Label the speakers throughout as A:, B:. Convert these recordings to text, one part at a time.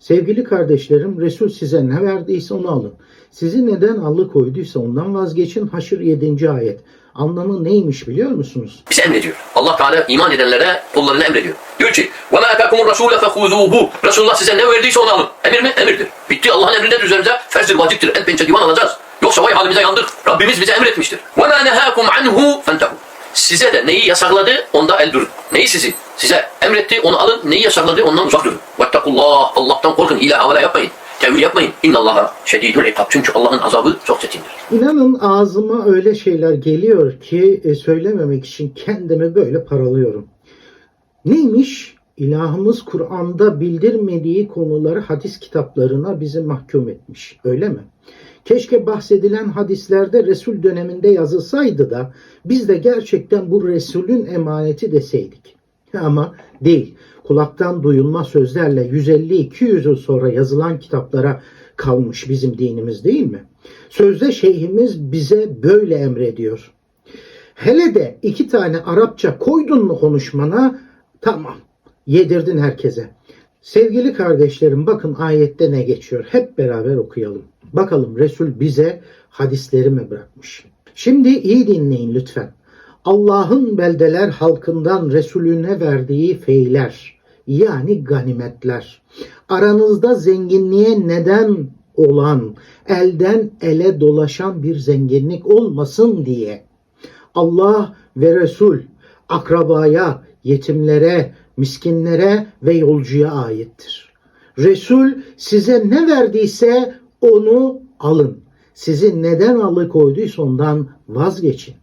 A: Sevgili kardeşlerim, Resul size ne verdiyse onu alın. Sizi neden alıkoyduysa ondan vazgeçin. Haşr 7. ayet. Anlamı neymiş biliyor musunuz?
B: bize emrediyor. Allah Teala iman edenlere kullarına emrediyor. Diyor ki وَمَا اَتَاكُمُ الرَّسُولَ فَخُذُوهُ Resulullah size ne verdiyse onu alın. Emir mi? Emirdir. Bitti. Allah'ın emrinden üzerimize ferzdir, vaciptir. El pençe divan alacağız. Yoksa vay halimize yandık. Rabbimiz bize emretmiştir. وَمَا نَهَاكُمْ عَنْهُ فَانْتَهُ size de neyi yasakladı onda el durun. Neyi sizi? Size emretti onu alın. Neyi yasakladı ondan uzak durun. Vettakullah. Allah'tan korkun. Hile havala yapmayın. Tevil yapmayın. İnnallaha şedidul ikab. Çünkü Allah'ın azabı çok çetindir.
A: İnanın ağzıma öyle şeyler geliyor ki e, söylememek için kendimi böyle paralıyorum. Neymiş? İlahımız Kur'an'da bildirmediği konuları hadis kitaplarına bizi mahkum etmiş. Öyle mi? Keşke bahsedilen hadislerde Resul döneminde yazılsaydı da biz de gerçekten bu Resulün emaneti deseydik. Ama değil. Kulaktan duyulma sözlerle 150-200 yıl sonra yazılan kitaplara kalmış bizim dinimiz değil mi? Sözde şeyhimiz bize böyle emrediyor. Hele de iki tane Arapça koydun mu konuşmana tamam yedirdin herkese. Sevgili kardeşlerim bakın ayette ne geçiyor. Hep beraber okuyalım. Bakalım Resul bize hadisleri mi bırakmış? Şimdi iyi dinleyin lütfen. Allah'ın beldeler halkından Resulüne verdiği feyler yani ganimetler. Aranızda zenginliğe neden olan, elden ele dolaşan bir zenginlik olmasın diye Allah ve Resul akrabaya, yetimlere, miskinlere ve yolcuya aittir. Resul size ne verdiyse onu alın. Sizi neden alıkoyduysa ondan vazgeçin.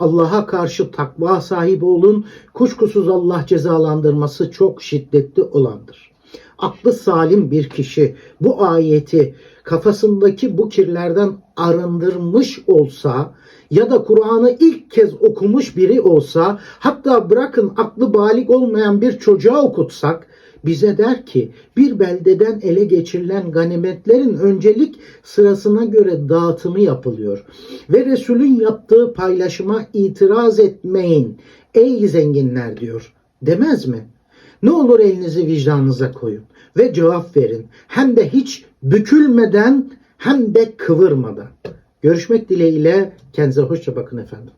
A: Allah'a karşı takva sahibi olun. Kuşkusuz Allah cezalandırması çok şiddetli olandır. Aklı salim bir kişi bu ayeti kafasındaki bu kirlerden arındırmış olsa ya da Kur'an'ı ilk kez okumuş biri olsa hatta bırakın aklı balik olmayan bir çocuğa okutsak bize der ki bir beldeden ele geçirilen ganimetlerin öncelik sırasına göre dağıtımı yapılıyor. Ve Resul'ün yaptığı paylaşıma itiraz etmeyin ey zenginler diyor. Demez mi? Ne olur elinizi vicdanınıza koyun ve cevap verin. Hem de hiç bükülmeden hem de kıvırmadan. Görüşmek dileğiyle kendinize hoşça bakın efendim.